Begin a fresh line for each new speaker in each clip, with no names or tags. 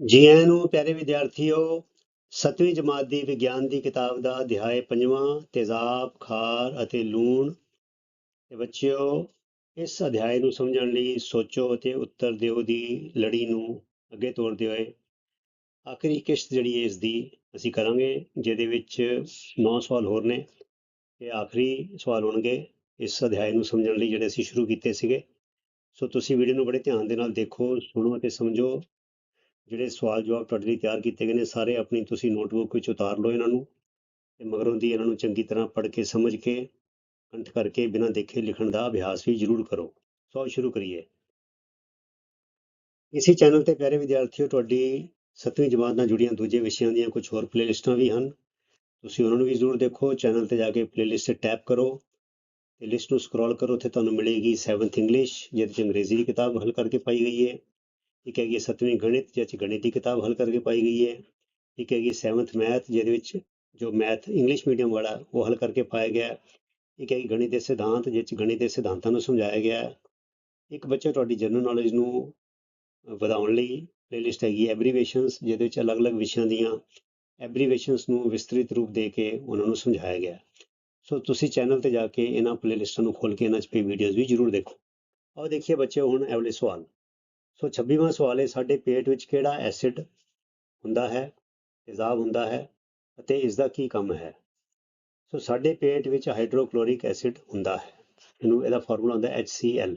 ਜੀ ਆਇਆਂ ਨੂੰ ਪਿਆਰੇ ਵਿਦਿਆਰਥੀਓ, ਸੱਤਵੀਂ ਜਮਾਤ ਦੀ ਵਿਗਿਆਨ ਦੀ ਕਿਤਾਬ ਦਾ ਅਧਿਆਇ ਪੰਜਵਾਂ, ਤੇਜ਼ਾਬ, ਖਾਰ ਅਤੇ ਲੂਣ। ਤੇ ਬੱਚਿਓ, ਇਸ ਅਧਿਆਇ ਨੂੰ ਸਮਝਣ ਲਈ ਸੋਚੋ ਅਤੇ ਉੱਤਰ ਦਿਓ ਦੀ ਲੜੀ ਨੂੰ ਅੱਗੇ ਤੋਰਦੇ ਹੋਏ। ਆਖਰੀ ਕਿਸ਼ਤ ਜਿਹੜੀ ਹੈ ਇਸ ਦੀ ਅਸੀਂ ਕਰਾਂਗੇ, ਜਿਹਦੇ ਵਿੱਚ 9 ਸਵਾਲ ਹੋਰ ਨੇ। ਇਹ ਆਖਰੀ ਸਵਾਲ ਹੋਣਗੇ, ਇਸ ਅਧਿਆਇ ਨੂੰ ਸਮਝਣ ਲਈ ਜਿਹੜੇ ਅਸੀਂ ਸ਼ੁਰੂ ਕੀਤੇ ਸੀਗੇ। ਸੋ ਤੁਸੀਂ ਵੀਡੀਓ ਨੂੰ ਬੜੇ ਧਿਆਨ ਦੇ ਨਾਲ ਦੇਖੋ, ਸੁਣੋ ਅਤੇ ਸਮਝੋ। ਜਿਹੜੇ ਸਵਾਲ ਜਵਾਬ ਤੁਹਾਡੇ ਲਈ ਤਿਆਰ ਕੀਤੇ ਗਏ ਨੇ, ਸਾਰੇ ਆਪਣੀ ਤੁਸੀਂ ਨੋਟਬੁੱਕ ਵਿੱਚ ਉਤਾਰ ਲਓ ਇਹਨਾਂ ਨੂੰ ਤੇ ਮਗਰੋਂ ਦੀ ਇਹਨਾਂ ਨੂੰ ਚੰਗੀ ਤਰ੍ਹਾਂ ਪੜ੍ਹ ਕੇ, ਸਮਝ ਕੇ ਕੰਠ ਕਰਕੇ ਬਿਨਾਂ ਦੇਖੇ ਲਿਖਣ ਦਾ ਅਭਿਆਸ ਵੀ ਜ਼ਰੂਰ ਕਰੋ। ਸੋ ਸ਼ੁਰੂ ਕਰੀਏ। ਇਸੇ ਚੈਨਲ ਤੇ ਪਿਆਰੇ ਵਿਦਿਆਰਥੀਓ, ਤੁਹਾਡੀ ਸੱਤਵੀਂ ਜਮਾਤ ਨਾਲ ਜੁੜੀਆਂ ਦੂਜੇ ਵਿਸ਼ਿਆਂ ਦੀਆਂ ਕੁਝ ਹੋਰ ਪਲੇਲਿਸਟਾਂ ਵੀ ਹਨ। ਤੁਸੀਂ ਉਹਨਾਂ ਨੂੰ ਵੀ ਜ਼ਰੂਰ ਦੇਖੋ। ਚੈਨਲ ਤੇ ਜਾ ਕੇ ਪਲੇਲਿਸਟ ਤੇ ਟੈਪ ਕਰੋ ਤੇ ਲਿਸਟ ਨੂੰ ਸਕਰੋਲ ਕਰੋ। ਤੇ ਤੁਹਾਨੂੰ ਮਿਲੇਗੀ 7th ਇੰਗਲਿਸ਼ ਜਿਹਦੇ ਚ ਅੰਗਰੇਜ਼ੀ ਦੀ ਕਿਤਾਬ ਹੱਲ ਕਰਕੇ ਪਾਈ ਗਈ ਹੈ। ਇੱਕ ਹੈਗੀ ਸੱਤਵੀਂ ਗਣਿਤ, ਜਿਹਦੇ ਚ ਗਣਿਤ ਦੀ ਕਿਤਾਬ ਹੱਲ ਕਰਕੇ ਪਾਈ ਗਈ ਹੈ। ਇੱਕ ਹੈਗੀ 7th ਮੈਥ ਜਿਹਦੇ ਵਿੱਚ ਜੋ ਮੈਥ ਇੰਗਲਿਸ਼ ਮੀਡੀਅਮ ਵਾਲਾ, ਉਹ ਹੱਲ ਕਰਕੇ ਪਾਇਆ ਗਿਆ ਹੈ। ਇੱਕ ਹੈਗੀ ਗਣਿਤ ਦੇ ਸਿਧਾਂਤ, ਜਿਹਦੇ ਚ ਗਣਿਤ ਦੇ ਸਿਧਾਂਤਾਂ ਨੂੰ ਸਮਝਾਇਆ ਗਿਆ ਇੱਕ ਬੱਚਾ ਤੁਹਾਡੀ ਜਨਰਲ ਨੌਲੇਜ ਨੂੰ ਵਧਾਉਣ ਲਈ ਪਲੇਲਿਸਟ ਹੈਗੀ ਐਬਰੀਵੇਸ਼ਨਸ ਜਿਹਦੇ ਵਿੱਚ ਅਲੱਗ-ਅਲੱਗ ਵਿਸ਼ਿਆਂ ਦੀਆਂ ਐਬਰੀਵੇਸ਼ਨਸ ਨੂੰ ਵਿਸਤ੍ਰਿਤ ਰੂਪ ਦੇ ਕੇ ਉਹਨਾਂ ਨੂੰ ਸਮਝਾਇਆ ਗਿਆ ਸੋ ਤੁਸੀਂ ਚੈਨਲ ਤੇ ਜਾ ਕੇ ਇਹਨਾਂ ਪਲੇਲਿਸਟਾਂ ਨੂੰ ਖੋਲ ਕੇ ਇਹਨਾਂ 'ਚ ਪਈ ਵੀਡੀਓਜ਼ ਵੀ ਜ਼ਰੂਰ ਦੇਖੋ। ਆਓ ਦੇਖੀਏ ਬੱਚੇ ਹੁਣ ਇਹ ਸਵਾਲ। ਸੋ 26ਵਾਂ ਸਵਾਲ ਹੈ ਸਾਡੇ ਪੇਟ ਵਿੱਚ ਕਿਹੜਾ ਐਸਿਡ ਹੁੰਦਾ ਹੈ, ਤੇਜ਼ਾਬ ਹੁੰਦਾ ਹੈ ਅਤੇ ਇਸ ਦਾ ਕੀ ਕੰਮ ਹੈ? ਸੋ ਸਾਡੇ ਪੇਟ ਵਿੱਚ ਹਾਈਡਰੋਕਲੋਰਿਕ ਐਸਿਡ ਹੁੰਦਾ ਹੈ, ਇਹਨੂੰ, ਇਹਦਾ ਫਾਰਮੂਲਾ ਹੁੰਦਾ HCl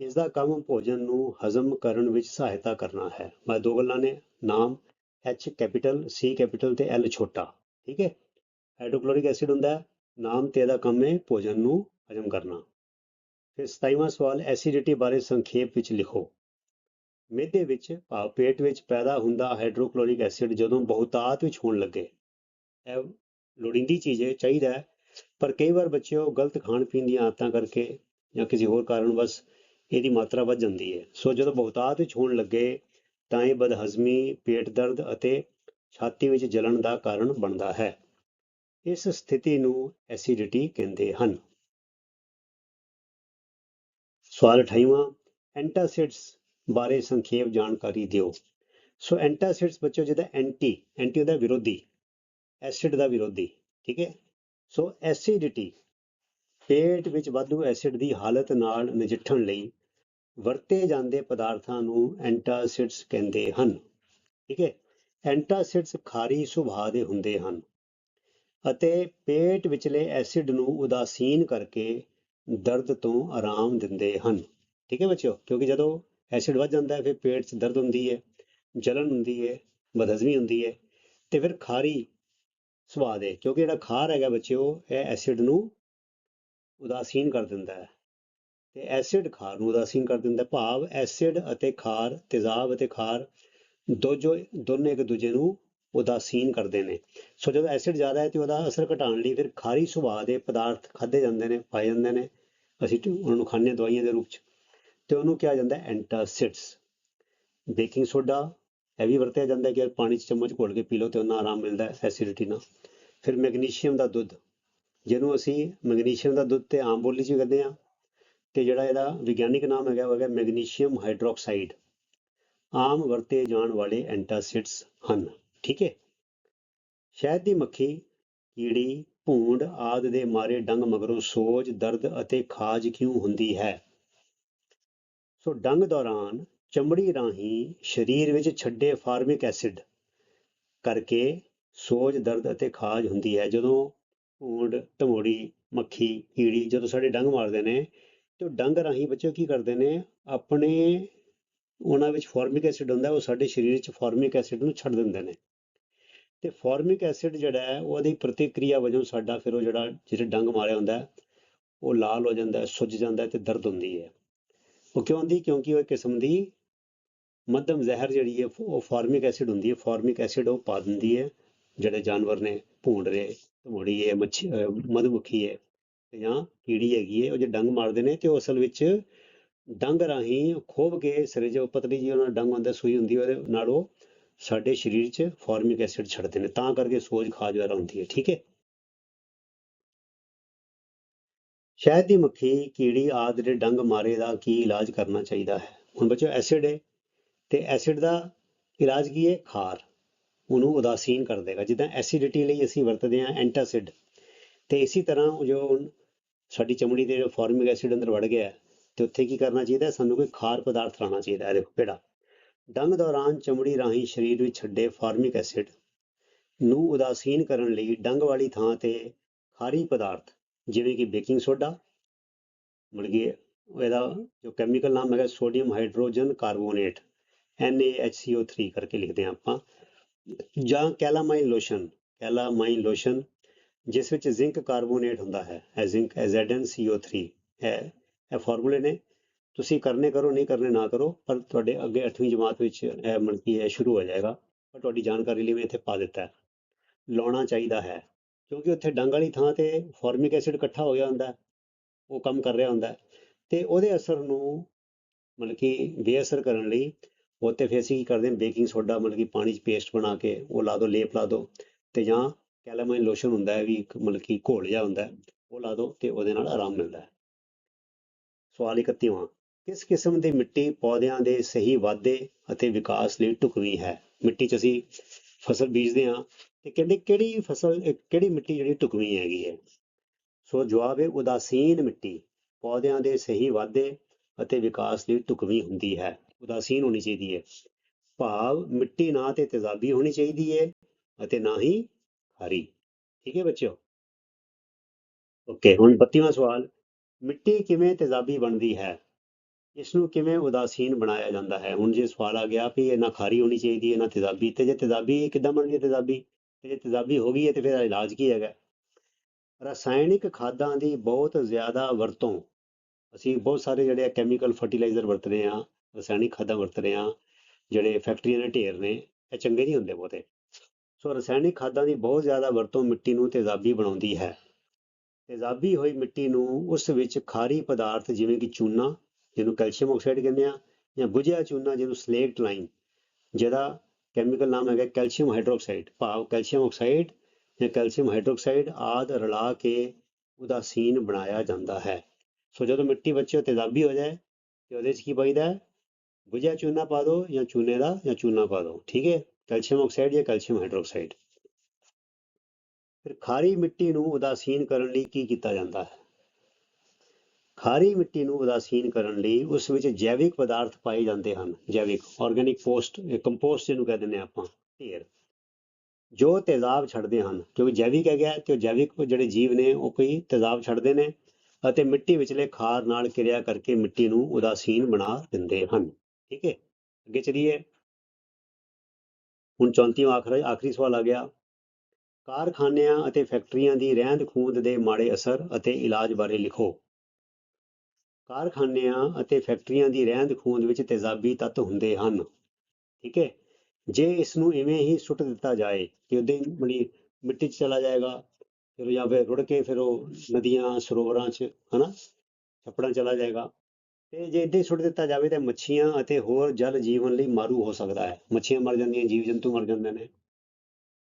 ਇਸ ਦਾ ਕੰਮ ਭੋਜਨ ਨੂੰ ਹਜ਼ਮ ਕਰਨ ਵਿੱਚ ਸਹਾਇਤਾ ਕਰਨਾ ਹੈ। ਮੈਂ ਦੋ ਗੱਲਾਂ ਨੇ, ਨਾਮ H ਕੈਪੀਟਲ C ਕੈਪੀਟਲ ਤੇ L ਛੋਟਾ, ਠੀਕ ਹੈ? ਹਾਈਡਰੋਕਲੋਰਿਕ ਐਸਿਡ ਹੁੰਦਾ ਨਾਮ ਤੇ ਇਹਦਾ ਕੰਮ ਹੈ ਭੋਜਨ ਨੂੰ ਹਜਮ ਕਰਨਾ। ਫਿਰ 27ਵਾਂ ਸਵਾਲ, ਐਸਿਡਿਟੀ ਬਾਰੇ ਸੰਖੇਪ ਵਿੱਚ ਲਿਖੋ। ਮਿਹਦੇ ਵਿੱਚ ਭਾਵ ਪੇਟ ਵਿੱਚ ਪੈਦਾ ਹੁੰਦਾ ਹਾਈਡਰੋਕਲੋਰਿਕ ਐਸਿਡ ਜਦੋਂ ਬਹੁਤਾਤ ਵਿੱਚ ਹੋਣ ਲੱਗੇ। ਇਹ ਲੋੜੀਂਦੀ ਚੀਜ਼ ਹੈ, ਚਾਹੀਦਾ ਹੈ, ਪਰ ਕਈ ਵਾਰ ਬੱਚੇ ਉਹ ਗਲਤ ਖਾਣ ਪੀਣ ਦੀਆਂ ਆਦਤਾਂ ਕਰਕੇ ਜਾਂ ਕਿਸੇ ਹੋਰ ਕਾਰਨ ਬਸ ਇਹਦੀ ਮਾਤਰਾ ਵੱਧ ਜਾਂਦੀ ਹੈ। ਸੋ ਜਦੋਂ ਬਹੁਤਾਤ ਵਿੱਚ ਹੋਣ ਲੱਗੇ ਤਾਂ ਇਹ ਬਦਹਜ਼ਮੀ, ਪੇਟ ਦਰਦ ਅਤੇ ਛਾਤੀ ਵਿੱਚ ਜਲਣ ਦਾ ਕਾਰਨ ਬਣਦਾ ਹੈ। ਇਸ ਸਥਿਤੀ ਨੂੰ ਐਸਿਡਿਟੀ ਕਹਿੰਦੇ ਹਨ। ਸਵਾਲ 28ਵਾਂ ਐਂਟਾਸਿਡਸ ਬਾਰੇ ਸੰਖੇਪ ਜਾਣਕਾਰੀ ਦਿਓ। ਸੋ ਐਂਟਾਸਿਡਸ ਬੱਚੋ ਜਿਹਦਾ ਐਂਟੀ ਐਂਟੀ ਉਹਦਾ ਵਿਰੋਧੀ, ਐਸਿਡ ਦਾ ਵਿਰੋਧੀ, ਠੀਕ ਹੈ? ਸੋ ਐਸਿਡਿਟੀ, ਪੇਟ ਵਿੱਚ ਵਾਧੂ ਐਸਿਡ ਦੀ ਹਾਲਤ ਨਾਲ ਨਜਿੱਠਣ ਲਈ ਵਰਤੇ ਜਾਂਦੇ ਪਦਾਰਥਾਂ ਨੂੰ ਐਂਟਾਸਿਡਸ ਕਹਿੰਦੇ ਹਨ, ਠੀਕ ਹੈ? ਐਂਟਾਸਿਡਸ ਖਾਰੀ ਸੁਭਾਅ ਦੇ ਹੁੰਦੇ ਹਨ ਅਤੇ ਪੇਟ ਵਿਚਲੇ ਐਸਿਡ ਨੂੰ ਉਦਾਸੀਨ ਕਰਕੇ ਦਰਦ ਤੋਂ ਆਰਾਮ ਦਿੰਦੇ ਹਨ। ਠੀਕ ਹੈ ਬੱਚਿਓ? ਕਿਉਂਕਿ ਜਦੋਂ ਐਸਿਡ ਵੱਧ ਜਾਂਦਾ ਹੈ, ਫਿਰ ਪੇਟ 'ਚ ਦਰਦ ਹੁੰਦੀ ਹੈ ਜਲਨ ਹੁੰਦੀ ਹੈ, ਬਦਹਜ਼ਮੀ ਹੁੰਦੀ ਹੈ, ਤੇ ਫਿਰ ਖਾਰੀ ਸਵਾਦ ਹੈ ਕਿਉਂਕਿ ਜਿਹੜਾ ਖਾਰ ਹੈਗਾ ਬੱਚਿਓ, ਇਹ ਐਸਿਡ ਨੂੰ ਉਦਾਸੀਨ ਕਰ ਦਿੰਦਾ ਹੈ। ਤੇ ਐਸਿਡ ਖਾਰ ਨੂੰ ਉਦਾਸੀਨ ਕਰ ਦਿੰਦਾ ਭਾਵ ਐਸਿਡ ਅਤੇ ਖਾਰ, ਤੇਜ਼ਾਬ ਅਤੇ ਖਾਰ ਦੋ ਜੋ ਦੋਨੇ ਇੱਕ ਦੂਜੇ ਨੂੰ ਉਦਾਸੀਨ ਕਰਦੇ ਨੇ। ਸੋ ਜਦੋਂ ਐਸਿਡ ਜ਼ਿਆਦਾ ਹੈ ਤੇ ਉਹਦਾ ਅਸਰ ਘਟਾਉਣ ਲਈ ਫਿਰ ਖਾਰੀ ਸੁਭਾਅ ਦੇ ਪਦਾਰਥ ਖਾਦੇ ਜਾਂਦੇ ਨੇ, ਪਾਏ ਜਾਂਦੇ ਨੇ, ਅਸੀਂ ਉਹਨਾਂ ਨੂੰ ਖਾਂਦੇ ਦਵਾਈਆਂ ਦੇ ਰੂਪ 'ਚ। ਤੇ ਉਹਨੂੰ ਕਿਹਾ ਜਾਂਦਾ ਐਂਟਾਸਿਡਸ ਬੇਕਿੰਗ ਸੋਡਾ ਇਹ ਵੀ ਵਰਤਿਆ ਜਾਂਦਾ ਹੈ ਕਿ ਪਾਣੀ 'ਚ ਚਮਚ ਘੋਲ ਕੇ ਪੀ ਲਓ ਤੇ ਉਹਨਾਂ ਆਰਾਮ ਮਿਲਦਾ ਹੈ ਐਸਿਡਿਟੀ ਨਾਲ। ਫਿਰ ਮੈਗਨੀਸ਼ੀਅਮ ਦਾ ਦੁੱਧ, ਜਿਹਨੂੰ ਅਸੀਂ ਮੈਗਨੀਸ਼ੀਅਮ ਦਾ ਦੁੱਧ ਤੇ ਆਮ ਬੋਲੀ 'ਚ ਕਹਿੰਦੇ ਆ ਤੇ ਜਿਹੜਾ ਇਹਦਾ ਵਿਗਿਆਨਿਕ ਨਾਮ ਹੈਗਾ, ਉਹ ਹੈਗਾ ਮੈਗਨੀਸ਼ੀਅਮ ਹਾਈਡਰੋਕਸਾਈਡ ਆਮ ਵਰਤੇ ਜਾਣ ਵਾਲੇ ਐਂਟਾਸਿਡਸ ਹਨ। ਠੀਕ ਹੈ। ਸ਼ਹਿਦ ਦੀ ਮੱਖੀ, ਕੀੜੀ, ਭੂੰਡ ਆਦਿ ਦੇ ਮਾਰੇ ਡੰਗ ਮਗਰੋਂ ਸੋਜ, ਦਰਦ ਅਤੇ ਖਾਜ ਕਿਉਂ ਹੁੰਦੀ ਹੈ? ਸੋ ਡੰਗ ਦੌਰਾਨ ਚਮੜੀ ਰਾਹੀਂ ਸਰੀਰ ਵਿੱਚ ਛੱਡੇ ਫਾਰਮਿਕ ਐਸਿਡ ਕਰਕੇ ਸੋਜ, ਦਰਦ ਅਤੇ ਖਾਜ ਹੁੰਦੀ ਹੈ। ਜਦੋਂ ਭੂੰਡ ਧਮੋੜੀ ਮੱਖੀ, ਕੀੜੀ ਜਦੋਂ ਸਾਡੇ ਡੰਗ ਮਾਰਦੇ ਨੇ, ਤੇ ਉਹ ਡੰਗ ਰਾਹੀਂ ਬੱਚੇ ਕੀ ਕਰਦੇ ਨੇ? ਆਪਣੇ ਉਹਨਾਂ ਵਿੱਚ ਫਾਰਮਿਕ ਐਸਿਡ ਹੁੰਦਾ, ਉਹ ਸਾਡੇ ਸਰੀਰ ਵਿੱਚ ਫਾਰਮਿਕ ਐਸਿਡ ਨੂੰ ਛੱਡ ਦਿੰਦੇ ਨੇ। ਤੇ ਫਾਰਮਿਕ ਐਸਿਡ ਜਿਹੜਾ ਹੈ ਉਹਦੀ ਪ੍ਰਤੀਕਿਰਿਆ ਵਜੋਂ ਸਾਡਾ ਫਿਰ ਉਹ ਜਿਹੜਾ ਜਿਹੜੇ ਡੰਗ ਮਾਰਿਆ ਹੁੰਦਾ ਉਹ ਲਾਲ ਹੋ ਜਾਂਦਾ ਸੁੱਜ ਜਾਂਦਾ ਹੈ ਤੇ ਦਰਦ ਹੁੰਦੀ ਹੈ। ਉਹ ਕਿਉਂ ਹੁੰਦੀ? ਕਿਉਂਕਿ ਉਹ ਇੱਕ ਕਿਸਮ ਦੀ ਮੱਧਮ ਜ਼ਹਿਰ ਜਿਹੜੀ ਹੈ, ਉਹ ਫਾਰਮਿਕ ਐਸਿਡ ਹੁੰਦੀ ਹੈ। ਫਾਰਮਿਕ ਐਸਿਡ ਉਹ ਪਾ ਦਿੰਦੀ ਹੈ, ਜਿਹੜੇ ਜਾਨਵਰ ਨੇ ਭੂੰਡਰੇ ਰੇ ਹੈ, ਮੱਛੀ ਮਧੂਮੱਖੀ ਹੈ ਜਾਂ ਕੀੜੀ ਹੈਗੀ ਹੈ, ਉਹ ਜੇ ਡੰਗ ਮਾਰਦੇ ਨੇ ਤੇ ਉਹ ਅਸਲ ਵਿੱਚ ਡੰਗ ਰਾਹੀਂ ਖੋਬ ਕੇ ਸਿਰੇ ਜੋ ਪਤਲੀ ਜੀ ਉਹਨਾਂ ਡੰਗ ਹੁੰਦਾ, ਸੂਈ ਹੁੰਦੀ ਉਹਦੇ ਨਾਲ ਉਹ ਸਾਡੇ ਸਰੀਰ 'ਚ ਫਾਰਮਿਕ ਐਸਿਡ ਛੱਡਦੇ ਨੇ, ਤਾਂ ਕਰਕੇ ਸੋਜ ਖਾਜ ਵਗੈਰਾ ਹੁੰਦੀ ਹੈ, ਠੀਕ ਹੈ? ਸ਼ਹਿਦ ਦੀ ਮੱਖੀ ਕੀੜੀ ਆਦਿ ਦੇ ਡੰਗ ਮਾਰੇ ਦਾ ਕੀ ਇਲਾਜ ਕਰਨਾ ਚਾਹੀਦਾ ਹੈ? ਹੁਣ ਬੱਚੋ ਐਸਿਡ ਹੈ ਤੇ ਐਸਿਡ ਦਾ ਇਲਾਜ ਕੀ ਹੈ? ਖਾਰ, ਉਹਨੂੰ ਉਦਾਸੀਨ ਕਰ ਦੇਗਾ, ਜਿੱਦਾਂ ਐਸਿਡਿਟੀ ਲਈ ਅਸੀਂ ਵਰਤਦੇ ਹਾਂ, ਐਂਟਾਸਿਡ, ਤੇ ਇਸੇ ਤਰ੍ਹਾਂ ਜੋ ਹੁਣ ਸਾਡੀ ਚਮੜੀ ਦੇ ਫਾਰਮਿਕ ਐਸਿਡ ਅੰਦਰ ਵੜ ਗਿਆ ਤੇ ਉੱਥੇ ਕੀ ਕਰਨਾ ਚਾਹੀਦਾ ਸਾਨੂੰ ਕੋਈ ਖਾਰ ਪਦਾਰਥ ਲਾਉਣਾ ਚਾਹੀਦਾ ਹੈ। ਦੇਖੋ ਕਿਹੜਾ ਡੰਗ ਦੌਰਾਨ ਚਮੜੀ ਰਾਹੀਂ ਸਰੀਰ ਵਿੱਚ ਛੱਡੇ ਫਾਰਮਿਕ ਐਸਿਡ ਨੂੰ ਉਦਾਸੀਨ ਕਰਨ ਲਈ ਡੰਗ ਵਾਲੀ ਥਾਂ ਤੇ ਖਾਰੀ ਪਦਾਰਥ, ਜਿਵੇਂ ਕਿ ਬੇਕਿੰਗ ਸੋਡਾ, ਮਤਲਬ ਕਿ ਇਹਦਾ ਜੋ ਕੈਮੀਕਲ ਨਾਮ ਹੈਗਾ ਸੋਡੀਅਮ ਹਾਈਡਰੋਜਨ ਕਾਰਬੋਨੇਟ NaHCO3 ਕਰਕੇ ਲਿਖਦੇ ਹਾਂ ਆਪਾਂ, ਜਾਂ ਕੈਲਾਮਾਈਨ ਲੋਸ਼ਨ ਕੈਲਾਮਾਈਨ ਲੋਸ਼ਨ ਜਿਸ ਵਿੱਚ ਜ਼ਿੰਕ ਕਾਰਬੋਨੇਟ ਹੁੰਦਾ ਹੈ, ਇਹ ਜ਼ਿੰਕ ZnCO3 ਹੈ ਇਹ ਫਾਰਮੂਲੇ ਨੇ। ਤੁਸੀਂ ਕਰਨੇ ਕਰੋ ਨਹੀਂ ਕਰਨੇ ਨਾ ਕਰੋ ਪਰ ਤੁਹਾਡੇ ਅੱਗੇ 8ਵੀਂ ਜਮਾਤ ਵਿੱਚ ਇਹ ਮਤਲਬ ਕਿ ਇਹ ਸ਼ੁਰੂ ਹੋ ਜਾਏਗਾ। ਪਰ ਤੁਹਾਡੀ ਜਾਣਕਾਰੀ ਲਈ ਮੈਂ ਇੱਥੇ ਪਾ ਦਿੱਤਾ ਹੈ। ਲਾਉਣਾ ਚਾਹੀਦਾ ਹੈ ਕਿਉਂਕਿ ਉੱਥੇ ਡੰਗ ਵਾਲੀ ਥਾਂ ਤੇ ਫਾਰਮਿਕ ਐਸਿਡ ਇਕੱਠਾ ਹੋ ਗਿਆ ਹੁੰਦਾ ਉਹ ਕੰਮ ਕਰ ਰਿਹਾ ਹੁੰਦਾ ਹੈ, ਤੇ ਉਹਦੇ ਅਸਰ ਨੂੰ ਮਤਲਬ ਕਿ ਬੇਅਸਰ ਕਰਨ ਲਈ ਉਹ ਫਿਰ ਅਸੀਂ ਕੀ ਕਰਦੇ ਹਾਂ ਬੇਕਿੰਗ ਸੋਡਾ ਮਤਲਬ ਕਿ ਪਾਣੀ 'ਚ ਪੇਸਟ ਬਣਾ ਕੇ ਉਹ ਲਾ ਦਿਓ ਲੇਪ ਲਾ ਦਿਓ ਤੇ ਜਾਂ ਕੈਲਾਮਾਈਨ ਲੋਸ਼ਨ ਹੁੰਦਾ ਹੈ ਵੀ ਇੱਕ ਮਤਲਬ ਕਿ ਘੋਲ ਜਿਹਾ ਹੁੰਦਾ ਉਹ ਲਾ ਦਿਓ ਤੇ ਉਹਦੇ ਨਾਲ ਆਰਾਮ ਮਿਲਦਾ ਹੈ। ਸਵਾਲ 31ਵਾਂ ਕਿਸ ਕਿਸਮ ਦੀ ਮਿੱਟੀ ਪੌਦਿਆਂ ਦੇ ਸਹੀ ਵਾਧੇ ਅਤੇ ਵਿਕਾਸ ਲਈ ਢੁਕਵੀਂ ਹੈ? ਮਿੱਟੀ 'ਚ ਅਸੀਂ ਫਸਲ ਬੀਜਦੇ ਹਾਂ ਤੇ ਕਹਿੰਦੇ ਕਿਹੜੀ ਫਸਲ ਕਿਹੜੀ ਮਿੱਟੀ ਜਿਹੜੀ ਢੁਕਵੀਂ ਹੈਗੀ ਹੈ? ਸੋ ਜਵਾਬ ਹੈ ਉਦਾਸੀਨ ਮਿੱਟੀ। ਪੌਦਿਆਂ ਦੇ ਸਹੀ ਵਾਧੇ ਅਤੇ ਵਿਕਾਸ ਲਈ ਢੁਕਵੀਂ ਹੁੰਦੀ ਹੈ। ਉਦਾਸੀਨ ਹੋਣੀ ਚਾਹੀਦੀ ਹੈ। ਭਾਵ ਮਿੱਟੀ ਨਾ ਤੇ ਤੇਜ਼ਾਬੀ ਹੋਣੀ ਚਾਹੀਦੀ ਹੈ ਅਤੇ ਨਾ ਹੀ ਖਾਰੀ। ਠੀਕ ਹੈ ਬੱਚਿਓ? ਓਕੇ, ਹੁਣ 32ਵਾਂ ਸਵਾਲ। ਮਿੱਟੀ ਕਿਵੇਂ ਤੇਜ਼ਾਬੀ ਬਣਦੀ ਹੈ? ਇਸ ਨੂੰ ਕਿਵੇਂ ਉਦਾਸੀਨ ਬਣਾਇਆ ਜਾਂਦਾ ਹੈ? ਹੁਣ ਜੇ ਸਵਾਲ ਆ ਗਿਆ ਵੀ ਇਹ ਨਾ ਖਾਰੀ ਹੋਣੀ ਚਾਹੀਦੀ ਹੈ ਨਾ ਤੇਜ਼ਾਬੀ, ਤੇ ਜੇ ਤੇਜ਼ਾਬੀ ਕਿੱਦਾਂ ਬਣਦੀ ਹੈ ਤੇਜ਼ਾਬੀ? ਤੇ ਜੇ ਤੇਜ਼ਾਬੀ ਹੋ ਗਈ ਹੈ ਤੇ ਫਿਰ ਇਲਾਜ ਕੀ ਹੈਗਾ? ਰਸਾਇਣਿਕ ਖਾਦਾਂ ਦੀ ਬਹੁਤ ਜ਼ਿਆਦਾ ਵਰਤੋਂ, ਅਸੀਂ ਬਹੁਤ ਸਾਰੇ ਜਿਹੜੇ ਕੈਮੀਕਲ ਫਰਟੀਲਾਈਜ਼ਰ ਵਰਤ ਰਹੇ ਹਾਂ, ਰਸਾਇਣਿਕ ਖਾਦਾਂ ਵਰਤ ਰਹੇ ਹਾਂ, ਜਿਹੜੇ ਫੈਕਟਰੀਆਂ ਦੇ ਢੇਰ ਨੇ, ਇਹ ਚੰਗੇ ਨਹੀਂ ਹੁੰਦੇ ਬਹੁਤੇ। ਸੋ ਰਸਾਇਣਿਕ ਖਾਦਾਂ ਦੀ ਬਹੁਤ ਜ਼ਿਆਦਾ ਵਰਤੋਂ ਮਿੱਟੀ ਨੂੰ ਤੇਜ਼ਾਬੀ ਬਣਾਉਂਦੀ ਹੈ। ਤੇਜ਼ਾਬੀ ਹੋਈ ਮਿੱਟੀ ਨੂੰ ਉਸ ਵਿੱਚ ਖਾਰੀ ਪਦਾਰਥ ਜਿਵੇਂ ਕਿ ਚੂਨਾ ਜਿਹਨੂੰ ਕੈਲਸ਼ੀਅਮ ਆਕਸਾਈਡ ਕਹਿੰਦੇ ਆ, ਜਾਂ ਬੁਝਿਆ ਚੂਨਾ ਜਿਹਨੂੰ ਸਲੇਟ ਲਾਈਨ, ਜਿਹਦਾ ਕੈਮੀਕਲ ਨਾਮ ਹੈਗਾ ਕੈਲਸ਼ੀਅਮ ਹਾਈਡਰੋਕਸਾਈਡ, ਭਾਵ ਕੈਲਸ਼ੀਅਮ ਆਕਸਾਈਡ ਜਾਂ ਕੈਲਸ਼ੀਅਮ ਹਾਈਡਰੋਕਸਾਈਡ ਆਦਿ ਰਲਾ ਕੇ ਉਹਦਾ ਸੀਨ ਬਣਾਇਆ ਜਾਂਦਾ ਹੈ। ਸੋ ਜਦੋਂ ਮਿੱਟੀ ਬੱਚੇ ਤੇਜ਼ਾਬੀ ਹੋ ਜਾਏ, ਤੇ ਉਹਦੇ 'ਚ ਕੀ ਪਾਈਦਾ ਬੁਝਿਆ ਚੂਨਾ ਪਾ ਦਿਓ ਜਾਂ ਚੂਨੇ ਦਾ, ਜਾਂ ਚੂਨਾ ਪਾ ਦਿਓ, ਠੀਕ ਹੈ? ਕੈਲਸ਼ੀਅਮ ਆਕਸਾਈਡ ਜਾਂ ਕੈਲਸ਼ੀਅਮ ਹਾਈਡਰੋਕਸਾਈਡ। ਫਿਰ ਖਾਰੀ ਮਿੱਟੀ ਨੂੰ ਉਦਾਸੀਨ ਕਰਨ ਲਈ ਕੀ ਕੀਤਾ ਜਾਂਦਾ ਹੈ? ਖਾਰੀ ਮਿੱਟੀ ਨੂੰ ਉਦਾਸੀਨ ਕਰਨ ਲਈ ਉਸ ਵਿੱਚ ਜੈਵਿਕ ਪਦਾਰਥ ਪਾਏ ਜਾਂਦੇ ਹਨ। ਜੈਵਿਕ ਆਰਗੈਨਿਕ ਪੋਸਟ ਕੰਪੋਸਟ ਜਿਹਨੂੰ ਕਹਿ ਦਿੰਦੇ ਹਾਂ ਆਪਾਂ, ਢੇਰ। ਜੋ ਤੇਜ਼ਾਬ ਛੱਡਦੇ ਹਨ ਕਿਉਂਕਿ ਜੈਵਿਕ ਹੈਗਾ ਤੇ ਉਹ ਜੈਵਿਕ ਜਿਹੜੇ ਜੀਵ ਨੇ, ਉਹ ਕੋਈ ਤੇਜ਼ਾਬ ਛੱਡਦੇ ਨੇ ਅਤੇ ਮਿੱਟੀ ਵਿਚਲੇ ਖਾਰ ਨਾਲ ਕਿਰਿਆ ਕਰਕੇ ਮਿੱਟੀ ਨੂੰ ਉਦਾਸੀਨ ਬਣਾ ਦਿੰਦੇ ਹਨ। ਠੀਕ ਹੈ? ਅੱਗੇ ਚਲੀਏ। ਹੁਣ 34ਵਾਂ ਆਖਰੀ ਆਖਰੀ ਸਵਾਲ ਆ ਗਿਆ। ਕਾਰਖਾਨਿਆਂ ਅਤੇ ਫੈਕਟਰੀਆਂ ਦੀ ਰਹਿੰਦ ਖੂੰਦ ਦੇ ਮਾੜੇ ਅਸਰ ਅਤੇ ਇਲਾਜ ਬਾਰੇ ਲਿਖੋ। ਕਾਰਖਾਨਿਆਂ ਅਤੇ ਫੈਕਟਰੀਆਂ ਦੀ ਰਹਿੰਦ ਖੂੰਹਦ ਵਿੱਚ ਤੇਜ਼ਾਬੀ ਤੱਤ ਹੁੰਦੇ ਹਨ। ਠੀਕ ਹੈ? ਜੇ ਇਸ ਨੂੰ ਇਵੇਂ ਹੀ ਸੁੱਟ ਦਿੱਤਾ ਜਾਏ ਕਿ ਉਹਦੇ ਬੜੀ ਮਿੱਟੀ 'ਚ ਚਲਾ ਜਾਏਗਾ, ਫਿਰ ਜਾਂ ਫਿਰ ਰੁੜ ਕੇ ਫਿਰ ਉਹ ਨਦੀਆਂ, ਸਰੋਵਰਾਂ 'ਚ, ਹਨਾ? ਛੱਪੜਾਂ ਚਲਾ ਜਾਏਗਾ। ਤੇ ਜੇ ਇੱਦਾਂ ਹੀ ਸੁੱਟ ਦਿੱਤਾ ਜਾਵੇ ਤਾਂ ਮੱਛੀਆਂ ਅਤੇ ਹੋਰ ਜਲ ਜੀਵਨ ਲਈ ਮਾਰੂ ਹੋ ਸਕਦਾ ਹੈ। ਮੱਛੀਆਂ ਮਰ ਜਾਂਦੀਆਂ, ਜੀਵ ਜੰਤੂ ਮਰ ਜਾਂਦੇ ਨੇ।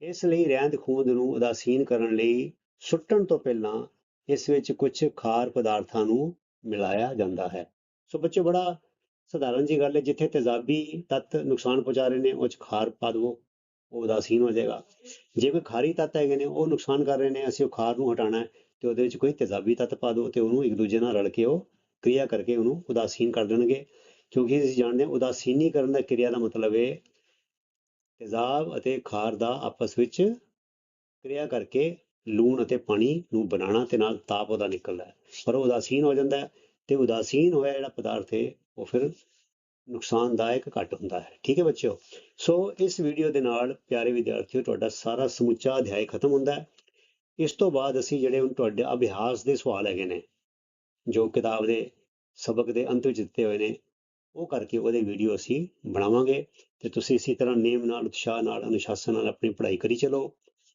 ਇਸ ਲਈ ਰਹਿੰਦ ਖੂੰਹਦ ਨੂੰ ਉਦਾਸੀਨ ਕਰਨ ਲਈ ਸੁੱਟਣ ਤੋਂ ਪਹਿਲਾਂ ਇਸ ਵਿੱਚ ਕੁਝ ਖਾਰ ਪਦਾਰਥਾਂ ਨੂੰ ਮਿਲਾਇਆ ਜਾਂਦਾ ਹੈ। ਸੋ ਬੱਚੇ, ਬੜਾ ਸਧਾਰਨ ਜੀ ਗੱਲ ਹੈ, ਜਿੱਥੇ ਤੇਜ਼ਾਬੀ ਤੱਤ ਨੁਕਸਾਨ ਪਹੁੰਚਾ ਰਹੇ ਨੇ, ਉਹ 'ਚ ਖਾਰ ਪਾ ਦਿਓ ਉਹ ਉਦਾਸੀਨ ਹੋ ਜਾਏਗਾ। ਜੇ ਕੋਈ ਖਾਰੀ ਤੱਤ ਹੈਗੇ ਨੇ, ਉਹ ਨੁਕਸਾਨ ਕਰ ਰਹੇ ਨੇ, ਅਸੀਂ ਉਹ ਖਾਰ ਨੂੰ ਹਟਾਉਣਾ ਹੈ ਤੇ ਉਹਦੇ ਵਿੱਚ ਕੋਈ ਤੇਜ਼ਾਬੀ ਤੱਤ ਪਾ ਦਿਓ ਤੇ ਉਹਨੂੰ ਇੱਕ ਦੂਜੇ ਨਾਲ ਰਲ ਕੇ ਉਹ ਕਿਰਿਆ ਕਰਕੇ ਉਹਨੂੰ ਉਦਾਸੀਨ ਕਰ ਦੇਣਗੇ। ਕਿਉਂਕਿ ਅਸੀਂ ਜਾਣਦੇ ਹਾਂ, ਉਦਾਸੀਨੀ ਕਰਨ ਦਾ ਕਿਰਿਆ ਦਾ ਮਤਲਬ ਹੈ ਤੇਜ਼ਾਬ ਅਤੇ ਖਾਰ ਦਾ ਆਪਸ ਵਿੱਚ ਕਿਰਿਆ ਕਰਕੇ ਲੂਣ ਅਤੇ ਪਾਣੀ ਨੂੰ ਬਣਾਉਣਾ ਤੇ ਨਾਲ ਤਾਪ ਉਹਦਾ ਨਿਕਲਦਾ ਹੈ। ਪਰ ਉਹ ਉਦਾਸੀਨ ਹੋ ਜਾਂਦਾ ਹੈ ਤੇ ਉਦਾਸੀਨ ਹੋਇਆ ਜਿਹੜਾ ਪਦਾਰਥ ਹੈ, ਉਹ ਫਿਰ ਨੁਕਸਾਨਦਾਇਕ ਘੱਟ ਹੁੰਦਾ ਹੈ। ਠੀਕ ਹੈ ਬੱਚਿਓ? ਸੋ ਇਸ ਵੀਡੀਓ ਦੇ ਨਾਲ ਪਿਆਰੇ ਵਿਦਿਆਰਥੀਓ, ਤੁਹਾਡਾ ਸਾਰਾ ਸਮੁੱਚਾ ਅਧਿਆਇ ਖਤਮ ਹੁੰਦਾ ਹੈ। ਇਸ ਤੋਂ ਬਾਅਦ ਅਸੀਂ ਜਿਹੜੇ ਹੁਣ ਤੁਹਾਡੇ ਅਭਿਆਸ ਦੇ ਸਵਾਲ ਹੈਗੇ ਨੇ, ਜੋ ਕਿਤਾਬ ਦੇ ਸਬਕ ਦੇ ਅੰਤ ਵਿੱਚ ਦਿੱਤੇ ਹੋਏ ਨੇ, ਉਹ ਕਰਕੇ ਉਹਦੇ ਵੀਡੀਓ ਅਸੀਂ ਬਣਾਵਾਂਗੇ ਤੇ ਤੁਸੀਂ ਇਸੇ ਤਰ੍ਹਾਂ ਨੇਮ ਨਾਲ, ਉਤਸ਼ਾਹ ਨਾਲ, ਅਨੁਸ਼ਾਸਨ ਨਾਲ ਆਪਣੀ ਪੜ੍ਹਾਈ ਕਰੀ ਚਲੋ।